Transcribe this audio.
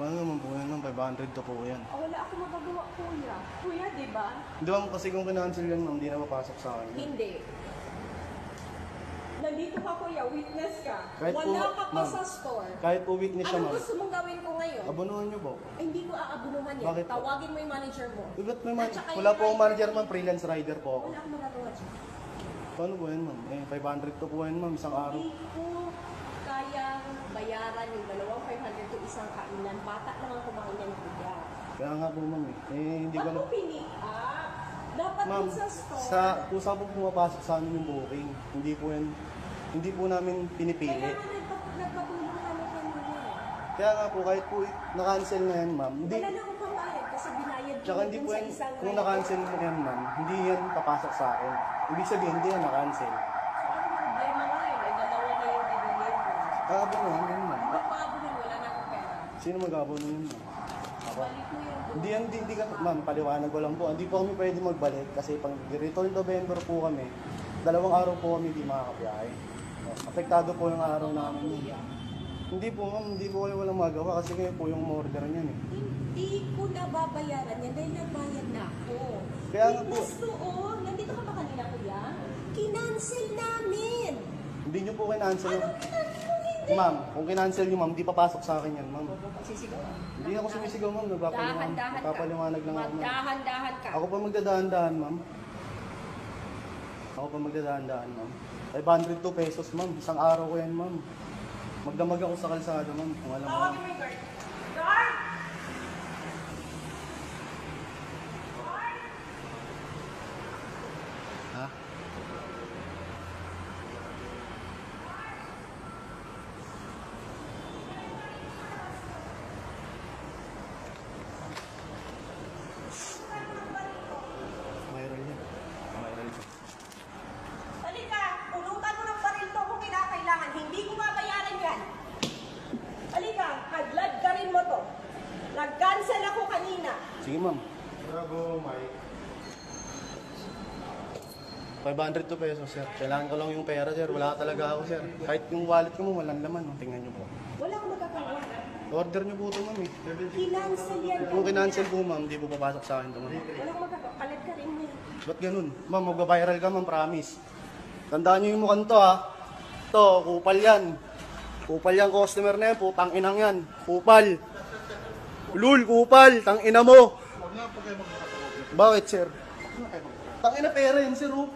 Paano naman po yan ma'am? 500 to po yan. Oh, wala ako magagawa, kuya. Kuya, di ba? Di ba kasi kung kinancel yan ma'am, di na mapasok sa akin. yun. Hindi. Nandito ka, kuya. Witness ka. Kahit wala po- ka pa ma'am. sa store. Kahit po witness siya Ano ma'am. gusto mong gawin ko ngayon? Abunuhan niyo po. Ay, hindi ko aabunuhan yan. Bakit po? Tawagin mo yung manager mo. Eh, ba't may man- At saka wala yung po akong rider manager ma'am, freelance rider po ako. Wala akong magagawa dyan. Paano po yan ma'am? Eh, 500 to po yan ma'am, isang araw. Hindi ko kayang bayaran yung dalawang 500 to isang kainan. Bata lang ang kumain ng kuya. Kaya nga po ma'am eh. Eh, hindi ko Ba't mo up? Dapat Ma'am, dun sa store. sa kung saan po pumapasok sa amin yung booking, hindi po yan, hindi po namin Kaya pinipili. nga nagpa- nagpatulong kami kanina. Kaya nga po, kahit po na-cancel na yan ma'am, hindi, Wala na akong pambayad kasi binayad ko tsaka hindi dun po sa yan, kung na-cancel na yan ma'am, hindi yan papasok sa akin. Ibig sabihin, hindi yan na-cancel. Ano problema ngayon? Eh, dalawa na yung dineliver. Kakabunuhan yan ma'am. Ba't maabunan? Wala na akong pera. Sino mag-abunuhan yun ma'am? Ako. Balik mo yung Hindi hindi, hindi ka, ma'am, paliwanag ko lang po. Hindi po kami pwede magbalik kasi pang return November po kami, dalawang araw po kami hindi makakabiyahe. Apektado po yung araw namin yun. Hindi po ma'am, hindi po kayo walang magawa kasi kayo po yung order niyan eh. Hindi ko nababayaran yan dahil nagbayad na ako. Kaya nga po. Witness doon. Nandito ka ba kanina, kuya? Kinancel namin. Hindi nyo po kinancel yung... Anong kinancel mo hindi? Ma'am, kung kinancel nyo ma'am, di papasok sa akin yan ma'am. Sisigaw. Hindi ako sumisigaw ma'am, nagpapaliwanag, Dahan-dahan ka. nagpapaliwanag lang ako ma'am. Magdahan-dahan ka. Ako pa magdadahan-dahan ma'am. Ako pa magdadahan-dahan ma'am. 502 pesos ma'am, isang araw ko yan ma'am. Magdamag ako sa kalsada ma'am, kung alam mo. Tawagin mo yung guard. Guard! Ha? Mayroon yan. Mayroon yan. Halika, pulutan mo ng baril to kung kinakailangan. Hindi ko mabayaran yan. Halika, haglag ka rin mo to. Nag-cancel ako kanina. Sige ma'am. Bravo, Mike. 502 pesos, sir. Kailangan ko lang yung pera, sir. Wala talaga ako, sir. Kahit yung wallet ko mo, walang laman. oh. Tingnan nyo po. Wala akong magagawa. Order nyo po ito, ma'am. eh. Kinancel yan. Kung kinancel po, ma'am, di po papasok sa akin ito, ma'am. Wala akong. Palit ka rin mo. Ba't ganun? Ma'am, magbabiral ka, ma'am, promise. Tandaan nyo yung mukhang to, ha? To, kupal yan. Kupal yan, customer na yan. Putang inang yan. Kupal. Lul, kupal. Tang ina mo. Bakit, sir? Ina pera yan, sir, oh.